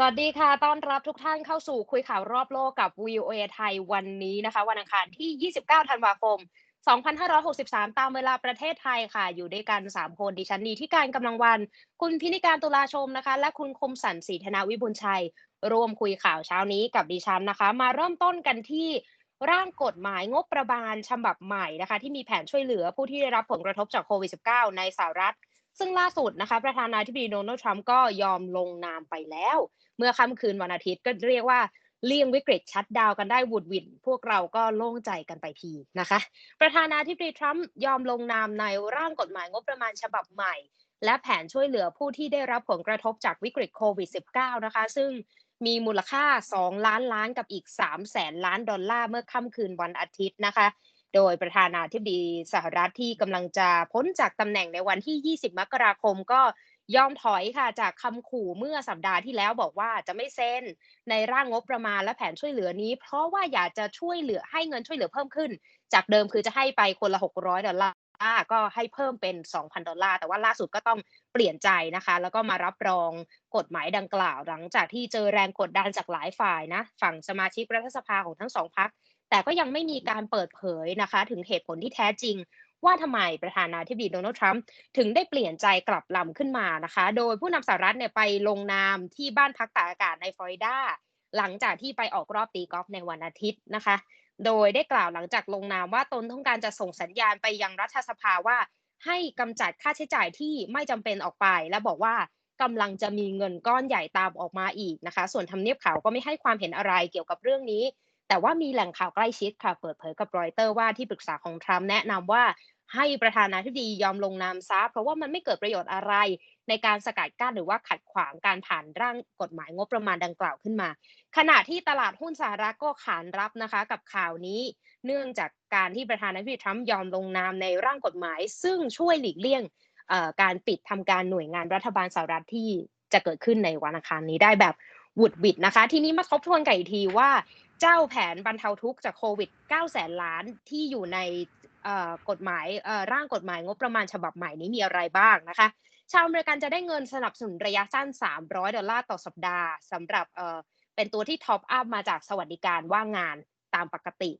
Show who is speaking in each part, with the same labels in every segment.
Speaker 1: สวัสดีค่ะ ต้อนรับทุกท่านเข้าสู่คุยข่าวรอบโลกกับ VOA ไทยวันนี้นะคะ วันอังคารที่ 29 ธันวาคม 2563 ตามเวลาประเทศไทยค่ะ อยู่ด้วยกัน 3 คนดิฉันนีที่การกำลังวัน คุณพินิการตุลาชมนะคะ และคุณคมสันศรีธนาวิบุญชัย ร่วมคุยข่าวเช้านี้กับดิฉันนะคะ มาเริ่มต้นกันที่ร่างกฎหมายงบประมาณฉบับใหม่นะคะ ที่มีแผนช่วยเหลือผู้ที่ได้รับผลกระทบจากโควิด -19 ในสหรัฐ ซึ่งล่าสุดนะคะ ประธานาธิบดีโดนัลด์ทรัมป์ก็ยอมลงนามไปแล้ว เมื่อค่ำคืนวันอาทิตย์ก็เรียกว่าเลี่ยงวิกฤตชัดดาวกันได้วุดวิน พวกเราก็โล่งใจกันไปทีนะคะ ประธานาธิบดีทรัมป์ยอมลงนามในร่างกฎหมายงบประมาณฉบับใหม่ และแผนช่วยเหลือผู้ที่ได้รับผลกระทบจากวิกฤตโควิด -19 นะคะ ซึ่งมีมูลค่า 2 ล้านล้านกับอีก 3 แสนล้านดอลลาร์เมื่อค่ำคืนวันอาทิตย์นะคะ โดยประธานาธิบดีสหรัฐที่กำลังจะพ้นจากตำแหน่งในวันที่ 20 มกราคมก็ยอมถอยค่ะจากคำขู่เมื่อสัปดาห์ที่แล้วบอกว่าจะไม่เซ็นในร่างงบประมาณและแผนช่วยเหลือนี้ เพราะว่าอยากจะช่วยเหลือให้เงินช่วยเหลือเพิ่มขึ้น จากเดิมคือจะให้ไปคนละ 600 ดอลลาร์ก็ให้เพิ่มเป็น 2,000 ดอลลาร์แต่ว่าล่าสุดก็ต้องเปลี่ยนใจนะคะ แล้วก็มารับรองกฎหมายดังกล่าว หลังจากที่เจอแรงกดดันจากหลายฝ่ายนะ ฝั่งสมาชิกรัฐสภาของทั้งสองพัก แต่ก็ยังไม่มีการเปิดเผยนะคะ ถึงเหตุผลที่แท้จริง ว่าทำไมประธานาธิบดีโดนัลด์ทรัมป์ถึงได้เปลี่ยนใจกลับลำขึ้นมานะคะ โดยผู้นำสหรัฐเนี่ยไปลงนามที่บ้านพักตากอากาศในฟลอริดาหลังจากที่ไปออกรอบตีกอล์ฟในวันอาทิตย์นะคะ โดยได้กล่าวหลังจากลงนามว่าตนต้องการจะส่งสัญญาณไปยังรัฐสภาว่าให้กำจัดค่าใช้จ่ายที่ไม่จำเป็นออกไป และบอกว่ากำลังจะมีเงินก้อนใหญ่ตามออกมาอีกนะคะ ส่วนทำเนียบขาวก็ไม่ให้ความเห็นอะไรเกี่ยวกับเรื่องนี้ แต่ว่ามีแหล่งข่าวใกล้ชิดค่ะเปิดเผยกับรอยเตอร์ว่าที่ปรึกษาของทรัมป์แนะนำว่าให้ประธานาธิบดียอมลงนามซะเพราะว่ามันไม่เกิดประโยชน์อะไร ในการสกัดกั้นหรือว่าขัดขวางการผ่านร่างกฎหมายงบประมาณดังกล่าวขึ้นมา ขณะที่ตลาดหุ้นสหรัฐก็ขานรับนะคะกับข่าวนี้ เนื่องจากการที่ประธานาธิบดีทรัมป์ยอมลงนามในร่างกฎหมาย ซึ่งช่วยหลีกเลี่ยงการปิดทำการหน่วยงานรัฐบาลสหรัฐที่จะเกิดขึ้นในวันอังคารนี้ได้แบบ วุดวิดนะคะ ทีนี้มาทบทวนกันอีกทีว่าเจ้าแผนบรรเทาทุกข์จากโควิด 9 แสนล้านที่อยู่ในกฎหมายร่างกฎหมายงบประมาณฉบับใหม่นี้มีอะไรบ้างนะคะ ชาวอเมริกันจะได้เงินสนับสนุนระยะสั้น 300 ดอลลาร์ต่อสัปดาห์สำหรับเป็นตัวที่ท็อปอัพมาจากสวัสดิการว่างงานตามปกติ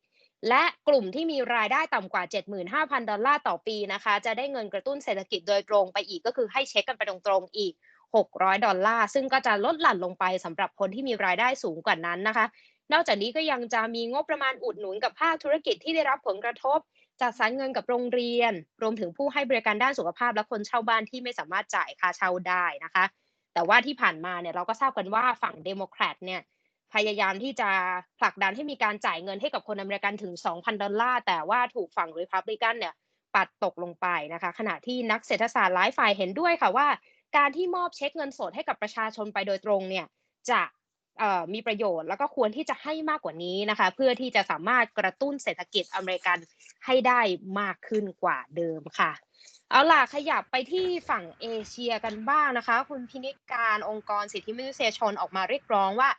Speaker 1: และกลุ่มที่มีรายได้ต่ำกว่า 75,000 ดอลลาร์ต่อปีนะคะ จะได้เงินกระตุ้นเศรษฐกิจโดยตรงไปอีกก็คือให้เช็คกันไปตรงๆอีก 600 ดอลลาร์ ซึ่งก็จะลดหลั่นลงไปสำหรับคนที่มีรายได้สูงกว่านั้นนะคะ นอกจากนี้ก็ยังจะมีงบประมาณอุดหนุนกับภาคธุรกิจที่ได้รับผลกระทบจัดสรรเงินกับโรงเรียน รวมถึงผู้ให้บริการด้านสุขภาพและคนเช่าบ้านที่ไม่สามารถจ่ายค่าเช่าได้นะคะ แต่ว่าที่ผ่านมาเนี่ยเราก็ทราบกันว่าฝั่งเดโมแครตเนี่ยพยายามที่จะผลักดันให้มีการจ่ายเงินให้กับคนอเมริกันถึง 2,000 ดอลลาร์ แต่ว่าถูกฝั่งริพับลิกันเนี่ยปัดตกลงไปนะคะ ขณะที่นักเศรษฐศาสตร์หลายฝ่ายเห็นด้วยค่ะว่า การที่มอบเช็คเงินสดให้กับประชาชนไปโดยตรงเนี่ยจะมีประโยชน์แล้วก็ควรที่จะให้มากกว่านี้นะคะ เพื่อที่จะสามารถกระตุ้นเศรษฐกิจอเมริกันให้ได้มากขึ้นกว่าเดิมค่ะ เอาล่ะขยับไปที่ฝั่งเอเชียกันบ้างนะคะ คุณพินิจการองค์กรสิทธิมนุษยชนออกมาเรียกร้องว่า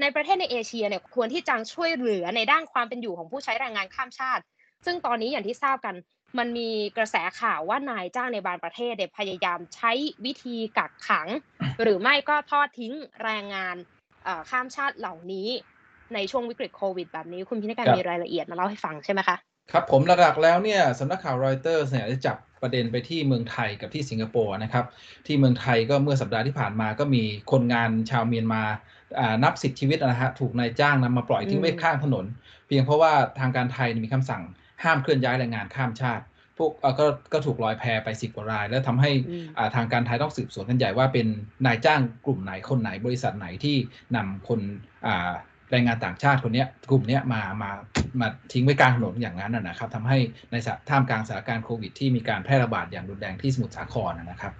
Speaker 1: ในประเทศในเอเชียเนี่ยควรที่จะช่วยเหลือในด้านความเป็นอยู่ของผู้ใช้แรงงานข้ามชาติ ซึ่งตอนนี้อย่างที่ทราบกัน มันมีกระแสข่าวว่านายจ้างในบางประเทศเนี่ยพยายามใช้วิธีกักขัง หรือไม่ก็ทอดทิ้งแรงงานข้ามชาติเหล่านี้ในช่วงวิกฤตโควิดแบบนี้ คุณพินิการมีรายละเอียดมาเล่าให้ฟังใช่ไหมคะ
Speaker 2: ครับผมหลักๆแล้วเนี่ยสำนักข่าวรอยเตอร์เนี่ยได้จับประเด็นไปที่เมืองไทยกับที่สิงคโปร์นะครับ ที่เมืองไทยก็เมื่อสัปดาห์ที่ผ่านมาก็มีคนงานชาวเมียนมานับสิบชีวิตนะฮะถูกนายจ้างนำมาปล่อยทิ้งไว้ข้างถนน เพียงเพราะว่าทางการไทยมีคำสั่ง ห้ามเคลื่อนย้ายแรงงานข้ามชาติ พวกก็ก็ถูกลอยแพไปสิบกว่าราย แล้วทำให้ทางการไทยต้องสืบสวนกันใหญ่ว่าเป็นนายจ้างกลุ่มไหนคนไหนบริษัทไหนที่นำคน แรงงานต่างชาติคนนี้กลุ่มนี้มามามาทิ้งไว้กลางถนนอย่างนั้นนะครับทำให้ในท่ามกลางสถานการณ์โควิดที่มีการแพร่ระบาดอย่างรุนแรงที่สมุทรสาครนะครับ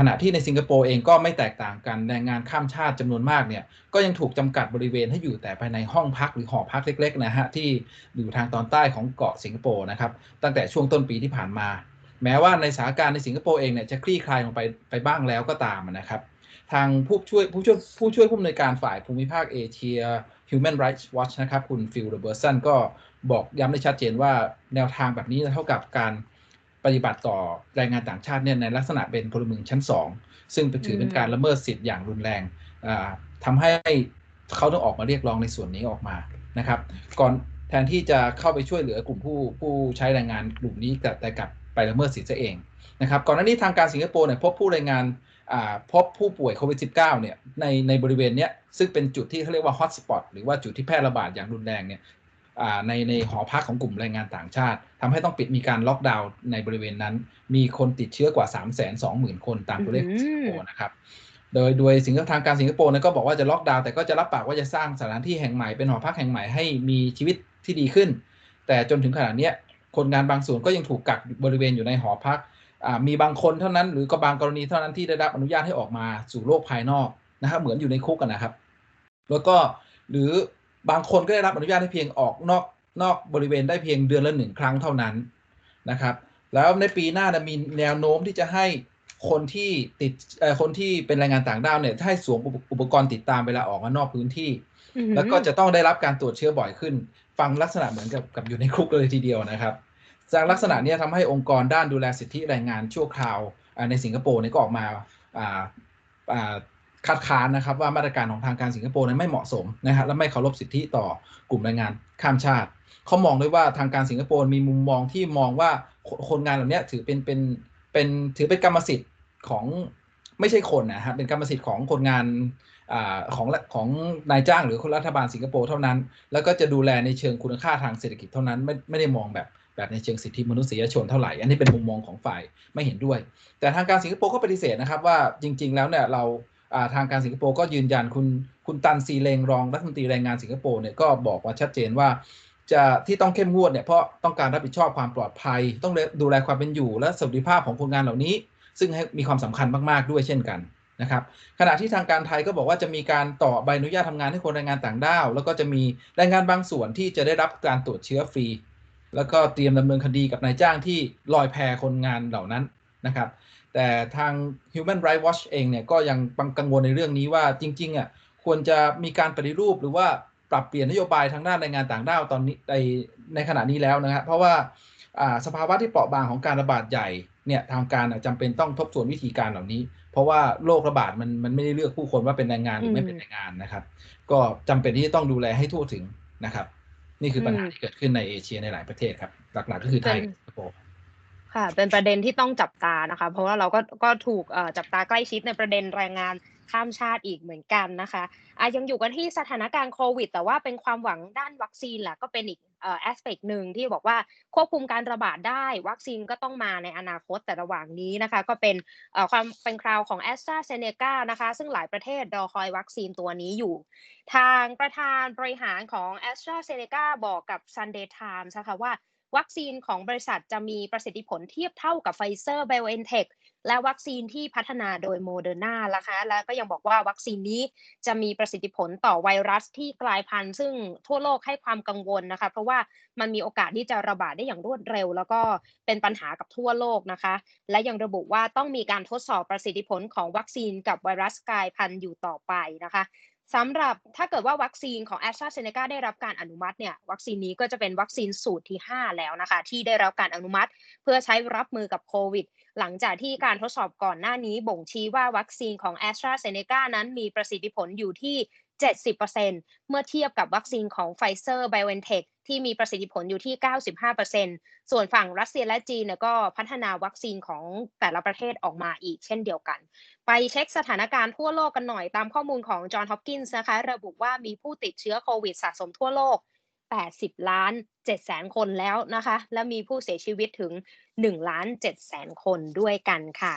Speaker 2: ขณะที่ในสิงคโปร์เองก็ไม่แตกต่างกันแรงงานข้ามชาติจำนวนมากเนี่ยก็ยังถูกจำกัดบริเวณให้อยู่แต่ภายในห้องพักหรือหอพักเล็กๆนะฮะที่อยู่ทางตอนใต้ของเกาะสิงคโปร์นะครับตั้งแต่ช่วงต้นปีที่ผ่านมา แม้ว่าในสถานการณ์ในสิงคโปร์เองเนี่ยจะคลี่คลายลงไปไปบ้างแล้วก็ตามนะครับทางผู้ช่วยผู้ช่วยผู้ช่วยผู้อำนวยการฝ่ายภูมิภาคเอเชีย Human Rights Watch นะครับคุณฟิลเดอร์เบอร์สันก็บอกย้ำได้ชัดเจนว่าแนวทางแบบนี้เท่ากับการปฏิบัติต่อแรงงานต่างชาติเนี่ยในลักษณะเป็นพลเมืองชั้น2ซึ่งถือเป็นการละเมิดสิทธิ์อย่างรุนแรงทำให้เขาต้องออกมาเรียกร้องในส่วนนี้ออกมานะครับ ก่อนแทนที่จะเข้าไปช่วยเหลือกลุ่มผู้ผู้ใช้แรงงานกลุ่มนี้แต่กลับไปละเมิดสิทธิเองนะครับก่อนหน้านี้ทางการสิงคโปร์เนี่ยพบผู้แรายงานพบผู้ป่วยโควิด -19 เนี่ยในในบริเวณเนี้ยซึ่งเป็นจุดที่เขาเรียกว่าฮอตสปอตหรือว่าจุดที่แพร่ระบาดอย่างรุนแรงเนี่ยในในหอพักของกลุ่มแรงงานต่างชาติทำให้ต้องปิดมีการล็อกดาวน์ในบริเวณนั้น มีคนติดเชื้อกว่า 3 2 0 0 0 0 คนตามตัวเลขของสิงคโปร์นะครับโดยโดยสิงคทางการสิงคโปร์เนี่ยก็บอกว่าจะล็อกดาวน์แต่ก็จะรับปากว่าจะสร้างสถานที่แห่งใหม่เป็นหอพักแห่งใหม่ให้มีชีวิตที่ดีขึ้น แต่จนถึงขณะนี้คนงานบางส่วนก็ยังถูกกักบริเวณอยู่ในหอพัก มีบางคนเท่านั้นหรือก็บางกรณีเท่านั้นที่ได้รับอนุญาตให้ออกมาสู่โลกภายนอกนะครับเหมือนอยู่ในคุกกันนะครับ แล้วก็หรือบางคนก็ได้รับอนุญาตให้เพียงออกนอกนอกบริเวณได้เพียงเดือนละหนึ่งครั้งเท่านั้นนะครับ แล้วในปีหน้านะมีแนวโน้มที่จะให้คนที่ติดคนที่เป็นแรงงานต่างด้าวเนี่ยให้สวมอุปกรณ์ติดตามเวลาออกมานอกพื้นที่ แล้วก็จะต้องได้รับการตรวจเชื้อบ่อยขึ้น ฟังลักษณะเหมือนกับกับอยู่ในคุกเลยทีเดียวนะครับ จากลักษณะนี้ทำให้องค์กรด้านดูแลสิทธิแรงงานชั่วคราวในสิงคโปร์นี่ก็ออกมาคัดค้านนะครับว่ามาตรการของทางการสิงคโปร์นั้นไม่เหมาะสมนะฮะและไม่เคารพสิทธิต่อกลุ่มแรงงานข้ามชาติเขามองด้วยว่าทางการสิงคโปร์มีมุมมองที่มองว่าคนงานเหล่านี้ถือเป็นเป็นเป็นถือเป็นกรรมสิทธิ์ของไม่ใช่คนนะฮะเป็นกรรมสิทธิ์ของคนงานอของของนายจ้างหรือคนรัฐบาลสิงคโปร์เท่านั้น แล้วก็จะดูแลในเชิงคุณค่าทางเศรษฐกิจเท่านั้นไม่ไม่ได้มองแบบ แบบในเชิงสิทธิมนุษยชนเท่าไหร่ อันนี้เป็นมุมมองของฝ่ายไม่เห็นด้วย แต่ทางการสิงคโปร์ก็ปฏิเสธนะครับว่าจริง ๆ แล้วเนี่ยเราทางการสิงคโปร์ก็ยืนยันคุณคุณตันซีเลงรองรัฐมนตรีแรงงานสิงคโปร์เนี่ยก็บอกว่าชัดเจนว่าจะที่ต้องเข้มงวดเนี่ยเพราะต้องการรับผิดชอบความปลอดภัย ต้องดูแลความเป็นอยู่ และสวัสดิภาพของคนงานเหล่านี้ ซึ่งมีความสำคัญมากๆด้วยเช่นกันนะครับขณะที่ทางการไทยก็บอกว่าจะมีการต่อใบอนุญาตทำงานให้คนแรงงานต่างด้าว แล้วก็จะมีแรงงานบางส่วนที่จะได้รับการตรวจเชื้อฟรี แล้วก็เตรียมดำเนินคดีกับนายจ้างที่ลอยแพคนงานเหล่านั้นนะครับ แต่ทาง Human Rights Watch เองเนี่ยก็ยังกังวลในเรื่องนี้ว่าจริงๆอะควรจะมีการปฏิรูปหรือว่าปรับเปลี่ยนนโยบายทางด้านแรงงานต่างด้าวตอนนี้ในในขณะนี้แล้วนะครับเพราะว่าสภาวะที่เปราะบางของการระบาดใหญ่เนี่ยทางการจำเป็นต้องทบทวนวิธีการเหล่านี้ เพราะว่าโรคระบาดมันมันไม่ได้เลือกผู้คนว่าเป็นแรงงานหรือไม่เป็นแรงงานนะครับ ก็จำเป็นที่จะต้องดูแลให้ทั่วถึงนะครับ นี่คือปัญหาที่เกิดขึ้นในเอเชียในหลายประเทศครับ หลักๆก็คือไทยสิงคโปร์
Speaker 1: ค่ะ เป็นประเด็นที่ต้องจับตานะคะ เพราะว่าเราก็ก็ถูกจับตาใกล้ชิดในประเด็นแรงงานข้ามชาติอีกเหมือนกันนะคะอะยังอยู่กันที่สถานการณ์โควิด แต่ว่าเป็นความหวังด้านวัคซีนแหละก็เป็นอีกแอสเปกหนึ่งที่บอกว่าควบคุมการระบาดได้ วัคซีนก็ต้องมาในอนาคตแต่ระหว่างนี้นะคะ ก็เป็นความเป็นคราวของแอสตราเซเนกานะคะ ซึ่งหลายประเทศรอคอยวัคซีนตัวนี้อยู่ ทางประธานบริหารของแอสตราเซเนกาบอกกับ Sunday Times นะคะว่า วัคซีนของบริษัทจะมีประสิทธิผลเทียบเท่ากับไฟเซอร์ไบโอเอนเทค และวัคซีนที่พัฒนาโดยโมเดอร์นาละคะ และก็ยังบอกว่าวัคซีนนี้จะมีประสิทธิผลต่อไวรัสที่กลายพันธุ์ ซึ่งทั่วโลกให้ความกังวลนะคะ เพราะว่ามันมีโอกาสที่จะระบาดได้อย่างรวดเร็ว แล้วก็เป็นปัญหากับทั่วโลกนะคะ และยังระบุว่าต้องมีการทดสอบประสิทธิผลของวัคซีนกับไวรัสกลายพันธุ์อยู่ต่อไปนะคะ สำหรับถ้าเกิดว่าวัคซีนของ a s t r a z เซ e c a ได้รับการอนุมัติเนี่ยวัคซีนนี้ก็จะเป็นวัคซีนสูตรที่ 5 แล้วนะคะ ที่ได้รับการอนุมัติ เพื่อใช้รับมือกับโควิด หลังจากที่การทดสอบก่อนหน้านี้บ่งชี้ว่าวัคซีนของ a s t r a z เซ e c a นั้นมีประสิทธิผลอยู่ที่ 70%เมื่อเทียบกับวัคซีนของ Pfizer BioNTech ที่มีประสิทธิผลอยู่ที่ 95%ส่วนฝั่งรัสเซียและจีนก็พัฒนาวัคซีนของแต่ละประเทศออกมาอีกเช่นเดียวกัน ไปเช็คสถานการณ์ทั่วโลกกันหน่อยตามข้อมูลของจอห์นฮอปกินส์นะคะ ระบุว่ามีผู้ติดเชื้อโควิดสะสมทั่วโลก 80 ล้าน7แสนคนแล้วนะคะ และมีผู้เสียชีวิตถึง 1 ล้าน7แสนคนด้วยกันค่ะ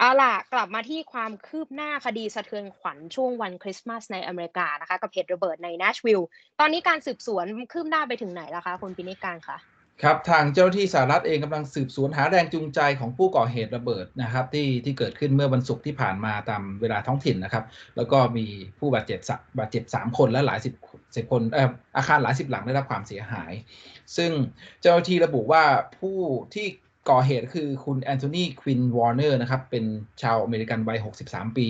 Speaker 1: เอาล่ะ กลับมาที่ความคืบหน้าคดีสะเทือนขวัญช่วงวันคริสต์มาสในอเมริกานะคะ กับเหตุระเบิดในนัชวิลล์ตอนนี้การสืบสวนคืบหน้าไปถึงไหนแล้วคะคุณปินิการคะ
Speaker 2: ครับทางเจ้าหน้าที่สหรัฐเองกำลังสืบสวนหาแรงจูงใจของผู้ก่อเหตุระเบิดนะครับ ที่ที่เกิดขึ้นเมื่อวันศุกร์ที่ผ่านมาตามเวลาท้องถิ่นนะครับ แล้วก็มีผู้บาดเจ็บบาดเจ็บสามคนและหลายสิบสิบคนอาคารหลายสิบหลังได้รับความเสียหาย ซึ่งเจ้าหน้าที่ระบุว่าผู้ที่ ก่อเหตุคือคุณแอนโทนีควินวอร์เนอร์นะครับเป็นชาวอเมริกันวัย 63 ปี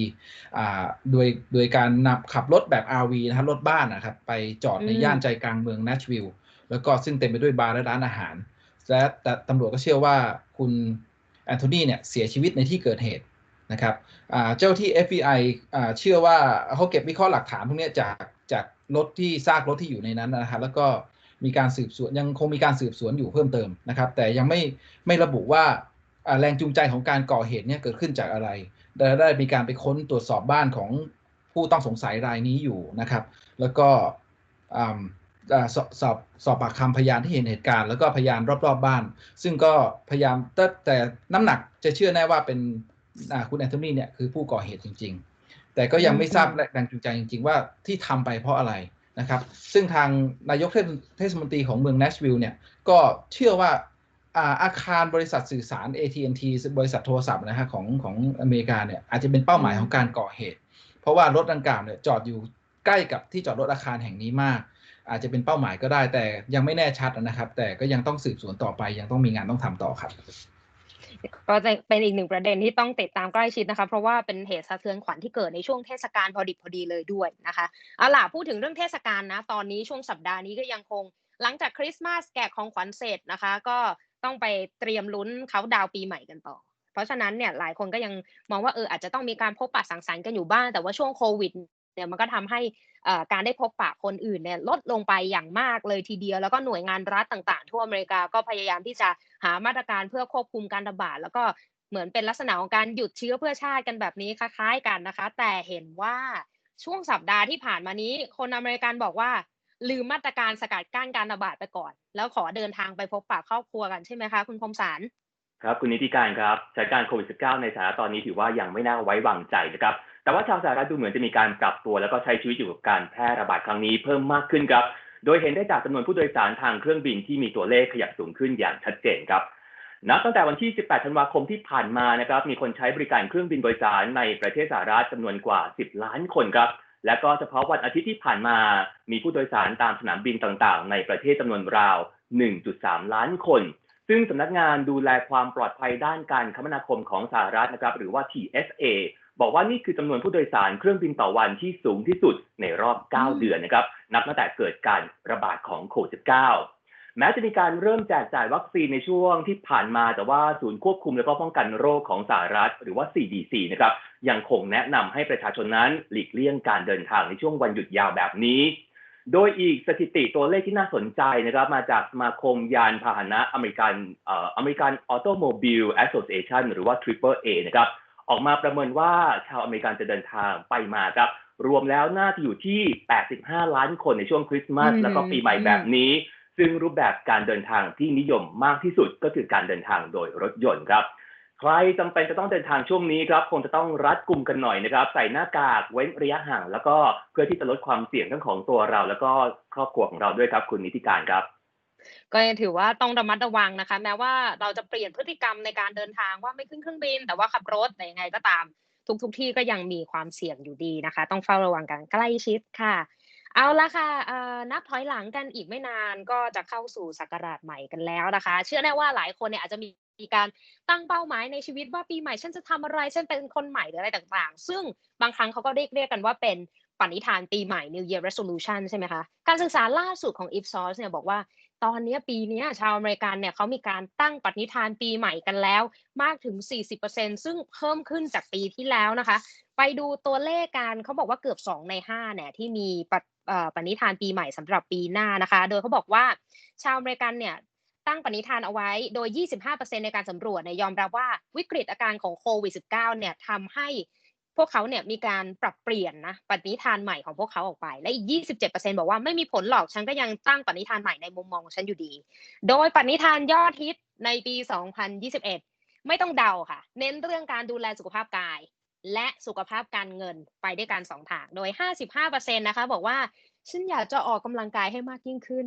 Speaker 2: อ่าโดยโดยการนับขับรถแบบ RV นะครับรถบ้านนะครับไปจอดในย่านใจกลางเมืองนัชวิลล์แล้วก็ซึ่งเต็มไปด้วยบาร์และร้านอาหาร และแต่ตำรวจก็เชื่อว่าคุณแอนโทนีเนี่ยเสียชีวิตในที่เกิดเหตุนะครับอ่าเจ้าที่ FBI อ่าเชื่อว่าเขาเก็บวิเคราะห์หลักฐานพวกเนี้ยจากจากรถที่ซากรถที่อยู่ในนั้นนะฮะแล้วก็ มีการสืบสวนยังคงมีการสืบสวนอยู่เพิ่มเติมนะครับ แต่ยังไม่ไม่ระบุว่าแรงจูงใจของการก่อเหตุเนี่ยเกิดขึ้นจากอะไรได้ได้มีการไปค้นตรวจสอบบ้านของผู้ต้องสงสัยรายนี้อยู่นะครับ แล้วก็สอบสอบสอบปากคำพยานที่เห็นเหตุการณ์แล้วก็พยานรอบๆบบ้าน ซึ่งก็พยายามแต่แต่น้ำหนักจะเชื่อแน่ว่าเป็นคุณแอนโทนีเนี่ยคือผู้ก่อเหตุจริง ๆ แต่ก็ยังไม่ทราบแรงจูงใจจริง ๆ ว่าที่ทำไปเพราะอะไร นะครับซึ่งทางนายกเทศมนตรีของเมืองเนชวิลล์เนี่ยก็เชื่อว่าอาอาคารบริษัทสื่อสาร AT&T บริษัทโทรศัพท์นะฮะของของอเมริกาเนี่ยอาจจะเป็นเป้าหมายของการก่อเหตุ เพราะว่ารถดังกล่าวเนี่ยจอดอยู่ใกล้กับที่จอดรถอาคารแห่งนี้มาก อาจจะเป็นเป้าหมายก็ได้แต่ยังไม่แน่ชัดนะครับ แต่ก็ยังต้องสืบสวนต่อไปยังต้องมีงานต้องทำต่อครับ
Speaker 1: ก็จะเป็นอีกหนึ่งประเด็นที่ต้องติดตามใกล้ชิดนะคะ เพราะว่าเป็นเหตุสะเทือนขวัญที่เกิดในช่วงเทศกาลพอดิบพอดีเลยด้วยนะคะเอาล่ะพูดถึงเรื่องเทศกาลนะ ตอนนี้ช่วงสัปดาห์นี้ก็ยังคง หลังจากคริสต์มาสแกะของขวัญเสร็จนะคะ ก็ต้องไปเตรียมลุ้นเขาดาวปีใหม่กันต่อ เพราะฉะนั้นเนี่ยหลายคนก็ยังมองว่าเอออาจจะต้องมีการพบปะสังสรรค์กันอยู่บ้างแต่ว่าช่วงโควิด เนี่ยมันก็ทำให้การได้พบปะคนอื่นเนี่ยลดลงไปอย่างมากเลยทีเดียว แล้วก็หน่วยงานรัฐต่างๆ ทั่วอเมริกาก็พยายามที่จะหามาตรการเพื่อควบคุมการระบาดแล้วก็เหมือนเป็นลักษณะของการหยุดเชื้อเพื่อชาติกันแบบนี้คล้ายๆกันนะคะ แต่เห็นว่าช่วงสัปดาห์ที่ผ่านมานี้ คนอเมริกันบอกว่า ลืมมาตรการสกัดกั้นการระบาดไปก่อน แล้วขอเดินทางไปพบปะครอบครัวกันใช่ไหมคะ คุณคมสาร
Speaker 3: ครับคุณนิติการครับสถานการณ์โควิด -19 ในสหรัฐตอนนี้ถือว่ายังไม่น่าไว้วางใจนะครับ แต่ว่าชาวสหรัฐดูเหมือนจะมีการปรับตัว แล้วก็ใช้ชีวิตอยู่กับการแพร่ระบาดครั้งนี้เพิ่มมากขึ้นครับ โดยเห็นได้จากจำนวนผู้โดยสารทางเครื่องบินที่มีตัวเลขขยับสูงขึ้นอย่างชัดเจนครับนับตั้งแต่วันที่ 18 ธันวาคมที่ผ่านมานะครับมีคนใช้บริการเครื่องบินโดยสารในประเทศสหรัฐจำนวนกว่า 10 ล้านคนครับและก็เฉพาะวันอาทิตย์ที่ผ่านมา มีผู้โดยสารตามสนามบินต่างๆ ในประเทศจำนวนราว 1.3 ล้านคน ซึ่งสำนักงานดูแลความปลอดภัยด้านการคมนาคมของสหรัฐนะครับ หรือว่า TSA บอกว่านี่คือจำนวนผู้โดยสารเครื่องบินต่อวันที่สูงที่สุดในรอบ 9 เดือนนะครับ นับตั้งแต่เกิดการระบาดของโควิด -19 แม้จะมีการเริ่มแจกจ่ายวัคซีนในช่วงที่ผ่านมาแต่ว่าศูนย์ควบคุมและก็ป้องกันโรคของสหรัฐ หรือว่า CDC นะครับยังคงแนะนำให้ประชาชนนั้นหลีกเลี่ยงการเดินทางในช่วงวันหยุดยาวแบบนี้ โดยอีกสถิติตัวเลขที่น่าสนใจนะครับ มาจากสมาคมยานพาหนะอเมริกันเอ่ออเมริกันออโตโมบิลแอสโซเ t ชันหรือว่า Triple A นะครับ ออกมาประเมินว่าชาวอเมริกันจะเดินทางไปมาครับ รวมแล้วน่าจะอยู่ที่ 85 ล้านคนในช่วงคริสต์มาส
Speaker 1: อืม
Speaker 3: แล้วก็ปีใหม่แบบนี้ ซึ่งรูปแบบการเดินทางที่นิยมมากที่สุดก็คือการเดินทางโดยรถยนต์ครับ ใครจำเป็นจะต้องเดินทางช่วงนี้ครับคงจะต้องรัดกลุ่มกันหน่อยนะครับ ใส่หน้ากากเว้นระยะห่าง แล้วก็เพื่อที่จะลดความเสี่ยงทั้งของตัวเรา แล้วก็ครอบครัวของเราด้วยครับ คุณนิติการครับ
Speaker 1: ก็ยังถือว่าต้องระมัดระวังนะคะ แม้ว่าเราจะเปลี่ยนพฤติกรรมในการเดินทางว่าไม่ขึ้นเครื่องบิน แต่ว่าขับรถแต่ยังไงก็ตาม ทุกทุกที่ก็ยังมีความเสี่ยงอยู่ดีนะคะ ต้องเฝ้าระวังกันใกล้ชิดค่ะเอาละค่ะเอ่อนับถอยหลังกันอีกไม่นานก็จะเข้าสู่ศักราชใหม่กันแล้วนะคะ เชื่อแน่ว่าหลายคนเนี่ยอาจจะมี มีการตั้งเป้าหมายในชีวิตว่าปีใหม่ฉันจะทำอะไรฉันเป็นคนใหม่หรืออะไรต่างๆ ซึ่งบางครั้งเขาก็เรียกเรียกกันว่าเป็นปณิธานปีใหม่ New Year Resolution ใช่ไหมคะ การศึกษาล่าสุดของ Ipsos เนี่ยบอกว่าตอนนี้ปีนี้ชาวอเมริกันเนี่ยเขามีการตั้งปณิธานปีใหม่กันแล้วมากถึง 40%ซึ่งเพิ่มขึ้นจากปีที่แล้วนะคะ ไปดูตัวเลขกันเขาบอกว่าเกือบ 2 ใน5เนี่ยที่มีปฏิเอ่อปณิธานปีใหม่สำหรับปีหน้านะคะ โดยเขาบอกว่าชาวอเมริกันเนี่ย ตั้งปณิธานเอาไว้โดย 25%ในการสำรวจเนี่ยยอมรับว่าวิกฤตอาการของโควิด -19 เนี่ยทำให้พวกเขาเนี่ยมีการปรับเปลี่ยนนะปณิธานใหม่ของพวกเขาออกไป และอีก 27%บอกว่าไม่มีผลหรอกฉันก็ยังตั้งปณิธานใหม่ในมุมมองของฉันอยู่ดี โดยปณิธานยอดฮิตในปี 2021 ไม่ต้องเดาค่ะ เน้นเรื่องการดูแลสุขภาพกาย และสุขภาพการเงินไปด้วยกันสองทาง โดย 55%นะคะบอกว่าฉันอยากจะออกกำลังกายให้มากยิ่งขึ้น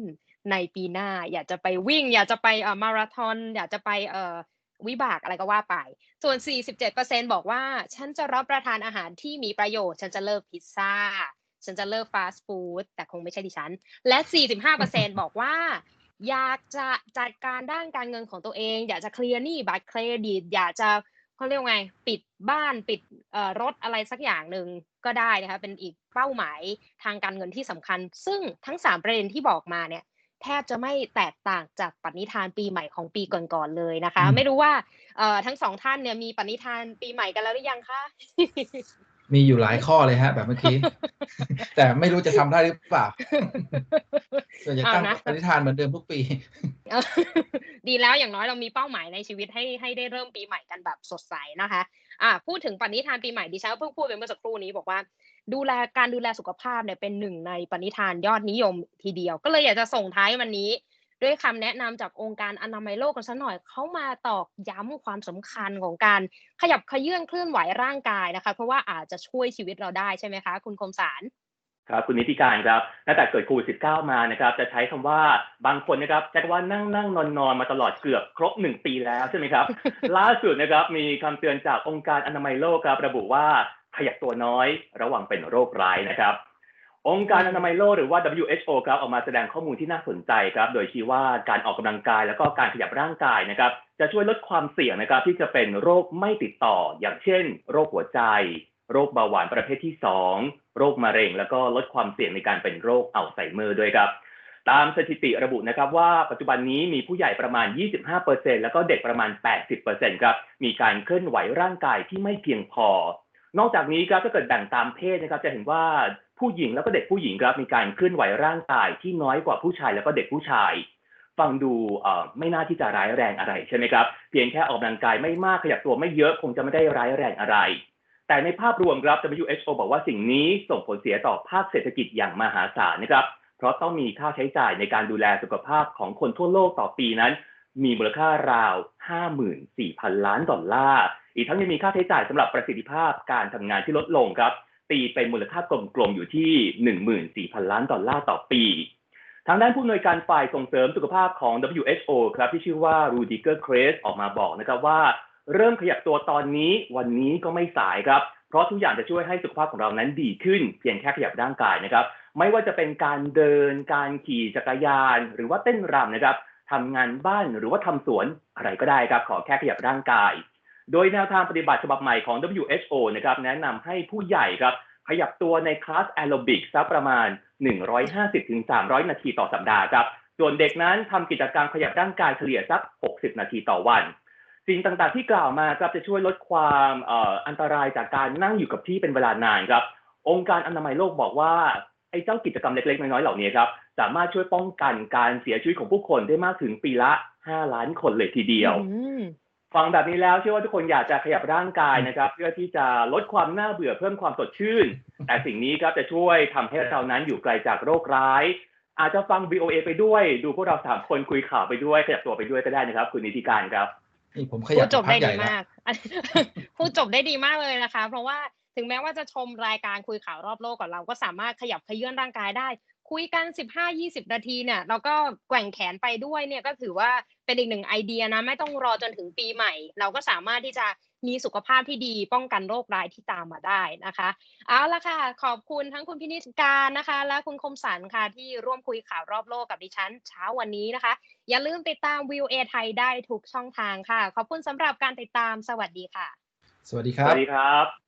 Speaker 1: ในปีหน้า อยากจะไปวิ่ง อยากจะไปเอ่อมาราธอนอยากจะไปเอ่อวิบากอะไรก็ว่าไป ส่วน 47%บอกว่า ฉันจะรับประทานอาหารที่มีประโยชน์ ฉันจะเลิกพิซซ่า ฉันจะเลิกฟาสต์ฟู้ด แต่คงไม่ใช่ดิฉัน และ 45%บอกว่า อยากจะจัดการด้านการเงินของตัวเอง อยากจะเคลียร์หนี้บัตรเครดิต อยากจะเขาเรียกไง ปิดบ้าน ปิดรถอะไรสักอย่างหนึ่งก็ได้นะคะ เป็นอีกเป้าหมายทางการเงินที่สำคัญ ซึ่งทั้ง 3 ประเด็นที่บอกมาเนี่ย แทบจะไม่แตกต่างจากปณิธานปีใหม่ของปีก่อนๆเลยนะคะ
Speaker 2: อืม
Speaker 1: ไม่รู้ว่าเอ่อทั้งสองท่านเนี่ยมีปณิธานปีใหม่กันแล้วหรือยังคะ
Speaker 2: มีอยู่หลายข้อเลยฮะ แบบเมื่อกี้ แต่ไม่รู้จะทำได้หรือเปล่าส่วนใหญ่
Speaker 1: เอา
Speaker 2: ตั้ง
Speaker 1: นะ
Speaker 2: ปณิธานเหมือนเดิมทุกปี
Speaker 1: เออดีแล้วอย่างน้อยเรามีเป้าหมายในชีวิตให้ให้ได้เริ่มปีใหม่กันแบบสดใสนะคะ อะพูดถึงปณิธานปีใหม่ดิฉันเพิ่งพูดไปเมื่อสักครู่นี้บอกว่า ดูแลการดูแลสุขภาพเนี่ยเป็นหนึ่งในปณิธานยอดนิยมทีเดียว ก็เลยอยากจะส่งท้ายวันนี้ ด้วยคำแนะนำจากองค์การอนามัยโลกกันสักหน่อยเขามาตอกย้ำความสำคัญของการขยับขยื่นเคลื่อนไหวร่างกายนะคะ เพราะว่าอาจจะช่วยชีวิตเราได้ใช่ไหมคะ คุณคมสาร
Speaker 3: ครับคุณนิติการครับตั้งแต่เกิดโควิด19มานะครับ จะใช้คำว่าบางคนนะครับใช้คำว่านั่งนั่งนอนนอนมาตลอดเกือบครบหนึ่งปีแล้วใช่ไหมครับ ล่าสุดนะครับมีคำเตือนจากองค์การอนามัยโลกครับ ระบุว่าขยับตัวน้อยระวังเป็นโรคร้ายนะครับ องค์การอนามัยโลกหรือว่า WHO ครับออกมาแสดงข้อมูลที่น่าสนใจครับ โดยชี้ว่าการออกกำลังกายแล้วก็การขยับร่างกายนะครับ จะช่วยลดความเสี่ยงนะครับที่จะเป็นโรคไม่ติดต่อ อย่างเช่น โรคหัวใจ โรคเบาหวานประเภทที่ 2 โรคมะเร็ง แล้วก็ลดความเสี่ยงในการเป็นโรคอัลไซเมอร์ด้วยครับ ตามสถิติระบุนะครับว่าปัจจุบันนี้มีผู้ใหญ่ประมาณ 25%แล้วก็เด็กประมาณ 80%ครับมีการเคลื่อนไหวร่างกายที่ไม่เพียงพอ นอกจากนี้ครับถ้าเกิดแบ่งตามเพศนะครับจะเห็นว่าผู้หญิงแล้วก็เด็กผู้หญิงครับมีการเคลื่อนไหวร่างกายที่น้อยกว่าผู้ชายแล้วก็เด็กผู้ชาย ฟังดูเอ่อไม่น่าที่จะร้ายแรงอะไรใช่ไหมครับ เพียงแค่ออกกำลังกายไม่มากขยับตัวไม่เยอะคงจะไม่ได้ร้ายแรงอะไร แต่ในภาพรวมครับ WHO บอกว่าสิ่งนี้ส่งผลเสียต่อภาคเศรษฐกิจอย่างมหาศาลนะครับ เพราะต้องมีค่าใช้จ่ายในการดูแลสุขภาพของคนทั่วโลกต่อปีนั้น มีมูลค่าราว 54,000 ล้านดอลลาร์ อีกทั้งยังมีค่าใช้จ่ายสำหรับประสิทธิภาพการทำงานที่ลดลงครับ ตีเป็นมูลค่ากลมๆอยู่ที่ 14,000 ล้านดอลลาร์ต่อปี ทางด้านผู้อำนวยการฝ่ายส่งเสริมสุขภาพของ WHO ครับที่ชื่อว่ารูดิเกอร์เครสออกมาบอกนะครับว่า เริ่มขยับตัวตอนนี้วันนี้ก็ไม่สายครับ เพราะทุกอย่างจะช่วยให้สุขภาพของเรานั้นดีขึ้น เพียงแค่ขยับร่างกายนะครับ ไม่ว่าจะเป็นการเดิน การขี่จักรยาน หรือว่าเต้นรำนะครับทำงานบ้านหรือว่าทำสวนอะไรก็ได้ครับ ขอแค่ขยับร่างกาย โดยแนวทางปฏิบัติฉบับใหม่ของ WHO นะครับแนะนำให้ผู้ใหญ่ครับขยับตัวในคลาสแอโรบิกสักประมาณ 150-300 นาทีต่อสัปดาห์ครับ ส่วนเด็กนั้นทำกิจกรรมขยับร่างกายเฉลี่ยสัก 60 นาทีต่อวัน สิ่งต่างๆที่กล่าวมาครับจะช่วยลดความเอ่ออันตรายจากการนั่งอยู่กับที่เป็นเวลานานครับ องค์การอนามัยโลกบอกว่าไอ้เจ้ากิจกรรมเล็กๆ น้อยๆเหล่านี้ครับสามารถช่วยป้องกันการเสียชีวิตของผู้คนได้มากถึงปีละ 5 ล้านคนเลยทีเดียว
Speaker 1: อืม
Speaker 3: ฟังแบบนี้แล้วเชื่อว่าทุกคนอยากจะขยับร่างกายนะครับ เพื่อที่จะลดความน่าเบื่อเพิ่มความสดชื่น แต่สิ่งนี้ครับจะช่วยทำให้เรานั้นอยู่ไกลจากโรคร้าย อาจจะฟัง VOA ไปด้วย ดูพวกเราสามคนคุยข่าวไปด้วยขยับตัวไปด้วยก็ได้นะครับ คุณนิติการครับ
Speaker 2: นี่ผมข
Speaker 1: พู
Speaker 2: ยับ
Speaker 1: ดจบ
Speaker 2: พั
Speaker 1: ได้
Speaker 2: กให
Speaker 1: ดี
Speaker 2: ญ่แล้ว
Speaker 1: มากพูดจบได้ดีมากเลยนะคะ เพราะว่าถึงแม้ว่าจะชมรายการคุยข่าวรอบโลกกับเราก็สามารถขยับขยื่นร่างกายได้ คุยกัน 15-20 นาทีเนี่ยเราก็แกว่งแขนไปด้วยเนี่ยก็ถือว่าเป็นอีกหนึ่งไอเดียนะ ไม่ต้องรอจนถึงปีใหม่ เราก็สามารถที่จะ มีสุขภาพที่ดีป้องกันโรคร้ายที่ตามมาได้นะคะเอาละค่ะ ขอบคุณทั้งคุณพินิจการนะคะ และคุณคมสันค่ะที่ร่วมคุยข่าวรอบโลกกับดิฉันเช้าวันนี้นะคะ อย่าลืมติดตามวิวเอไทยได้ทุกช่องทางค่ะ ขอบคุณสำหรับการติดตามสวัสดีค่ะ
Speaker 2: สวัสดีค
Speaker 3: ส
Speaker 2: รับ
Speaker 3: วัสดีครับ